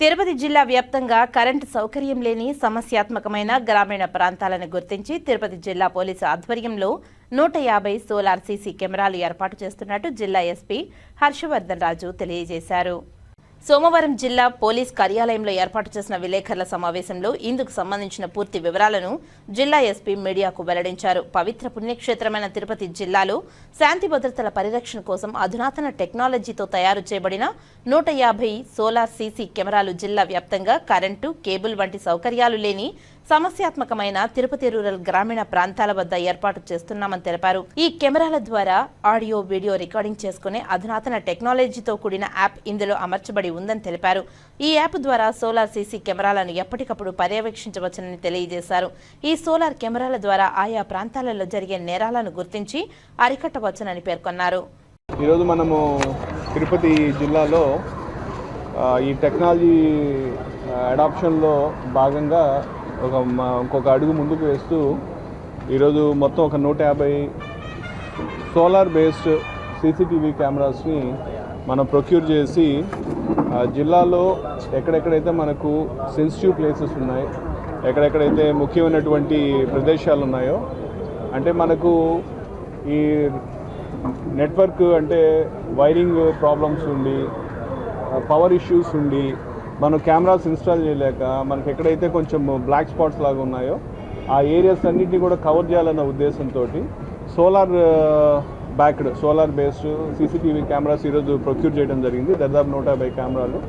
తిరుపతి జిల్లా వ్యాప్తంగా కరెంటు సౌకర్యం లేని సమస్యాత్మకమైన గ్రామీణ ప్రాంతాలను గుర్తించి తిరుపతి జిల్లా పోలీసు ఆధ్వర్యంలో నూట యాభై సోలార్ సీసీ కెమెరాలు ఏర్పాటు చేస్తున్నట్టు జిల్లా ఎస్పీ హర్షవర్ధన్ రాజు తెలియజేశారు. సోమవారం జిల్లా పోలీస్ కార్యాలయంలో ఏర్పాటు చేసిన విలేకరుల సమావేశంలో ఇందుకు సంబంధించిన పూర్తి వివరాలను జిల్లా ఎస్పీ మీడియాకు వెల్లడించారు. పవిత్ర పుణ్యక్షేత్రమైన తిరుపతి జిల్లాలో శాంతి భద్రతల పరిరక్షణ కోసం అధునాతన టెక్నాలజీతో తయారు చేయబడిన నూట యాభై సోలార్ సీసీ కెమెరాలు జిల్లా వ్యాప్తంగా కరెంటు కేబుల్ వంటి సౌకర్యాలు లేని సమస్యాత్మకమైన తిరుపతి రూరల్ గ్రామీణ ప్రాంతాల వద్ద ఏర్పాటు చేస్తున్నామని తెలిపారు. ఈ కెమెరాల ద్వారా ఆడియో వీడియో రికార్డింగ్ చేసుకునే అధునాతన టెక్నాలజీతో కూడిన యాప్ ఇందులో అమర్చబడి ఉందని తెలిపారు. ఈ యాప్ ద్వారా సోలార్ సీసీ కెమెరాలను ఎప్పటికప్పుడు పర్యవేక్షించవచ్చునని తెలియజేశారు. ఈ సోలార్ కెమెరాల ద్వారా ఆయా ప్రాంతాలలో జరిగే నేరాలను గుర్తించి అరికట్టవచ్చునని పేర్కొన్నారు. ఈరోజు మనము తిరుపతి జిల్లాలో ఈ టెక్నాలజీ అడాప్షన్లో భాగంగా ఒక మా ఇంకొక అడుగు ముందుకు వేస్తూ ఈరోజు మొత్తం ఒక నూట యాభై సోలార్ బేస్డ్ సీసీటీవీ కెమెరాస్ని మనం ప్రొక్యూర్ చేసి జిల్లాలో ఎక్కడెక్కడైతే మనకు సెన్సిటివ్ ప్లేసెస్ ఉన్నాయి ఎక్కడెక్కడైతే ముఖ్యమైనటువంటి ప్రదేశాలు ఉన్నాయో అంటే మనకు ఈ నెట్వర్క్ అంటే వైరింగ్ ప్రాబ్లమ్స్ ఉండి పవర్ ఇష్యూస్ ఉండి మనం కెమెరాస్ ఇన్స్టాల్ చేయలేక మనకి ఎక్కడైతే కొంచెం బ్లాక్ స్పాట్స్ లాగా ఉన్నాయో ఆ ఏరియాస్ అన్నింటినీ కూడా కవర్ చేయాలన్న ఉద్దేశంతో solar backed solar based CCTV cameras ఈరోజు ప్రొక్యూర్ చేయడం జరిగింది. దాదాపు నూట యాభై కెమెరాలు.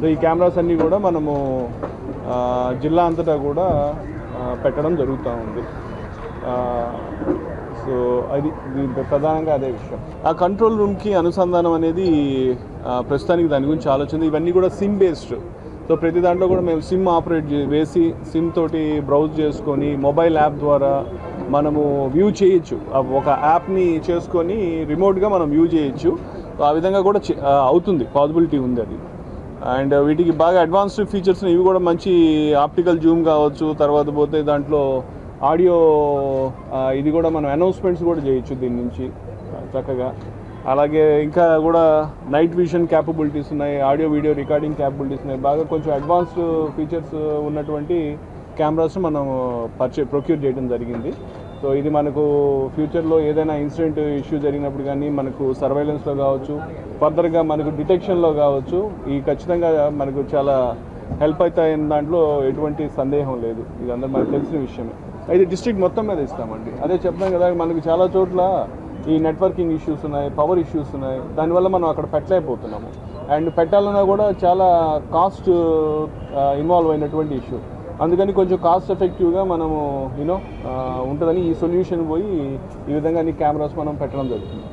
సో ఈ కెమెరాస్ అన్నీ కూడా మనము జిల్లా అంతటా కూడా పెట్టడం జరుగుతూ ఉంది. సో అది ప్రధానంగా అదే విషయం. ఆ కంట్రోల్ రూమ్కి అనుసంధానం అనేది ప్రస్తుతానికి దాని గురించి ఆలోచన. ఇవన్నీ కూడా సిమ్ బేస్డ్ సో ప్రతి దాంట్లో కూడా మేము సిమ్ ఆపరేట్ చే వేసి సిమ్ తోటి బ్రౌజ్ చేసుకొని మొబైల్ యాప్ ద్వారా మనము వ్యూ చేయొచ్చు. ఒక యాప్ని చేసుకొని రిమోట్గా మనం వ్యూ చేయొచ్చు. సో ఆ విధంగా కూడా చే- అవుతుంది. పాసిబిలిటీ ఉంది అది. అండ్ వీటికి బాగా అడ్వాన్స్డ్ ఫీచర్స్ ఇవి కూడా మంచి ఆప్టికల్ జూమ్ కావచ్చు తర్వాత పోతే దాంట్లో ఆడియో ఇది కూడా మనం అనౌన్స్మెంట్స్ కూడా చేయొచ్చు దీని నుంచి చక్కగా. అలాగే ఇంకా కూడా నైట్ విజన్ క్యాపబిలిటీస్ ఉన్నాయి ఆడియో వీడియో రికార్డింగ్ క్యాపబిలిటీస్ ఉన్నాయి. బాగా కొంచెం అడ్వాన్స్డ్ ఫీచర్స్ ఉన్నటువంటి కెమెరాస్ మనం పర్చే ప్రొక్యూర్ చేయడం జరిగింది. సో ఇది మనకు ఫ్యూచర్లో ఏదైనా ఇన్సిడెంట్ ఇష్యూ జరిగినప్పుడు కానీ మనకు సర్వైలెన్స్లో కావచ్చు ఫర్దర్గా మనకు డిటెక్షన్లో కావచ్చు ఈ ఖచ్చితంగా మనకు చాలా హెల్ప్ అవుతాయని దాంట్లో ఎటువంటి సందేహం లేదు. ఇది అందరూ మనకు తెలిసిన విషయమే. అయితే డిస్ట్రిక్ట్ మొత్తం మీద ఇస్తామండి. అదే చెప్తాం కదా మనకి చాలా చోట్ల ఈ నెట్వర్కింగ్ ఇష్యూస్ ఉన్నాయి పవర్ ఇష్యూస్ ఉన్నాయి. దానివల్ల మనం అక్కడ పెట్టలేకపోతున్నాము. అండ్ పెట్టాలన్నా కూడా చాలా కాస్ట్ ఇన్వాల్వ్ అయినటువంటి ఇష్యూ అందుకని కొంచెం కాస్ట్ ఎఫెక్టివ్గా మనము యూనో ఉంటుందని ఈ సొల్యూషన్ పోయి ఈ విధంగా అన్ని కెమెరాస్ మనం పెట్టడం జరుగుతుంది.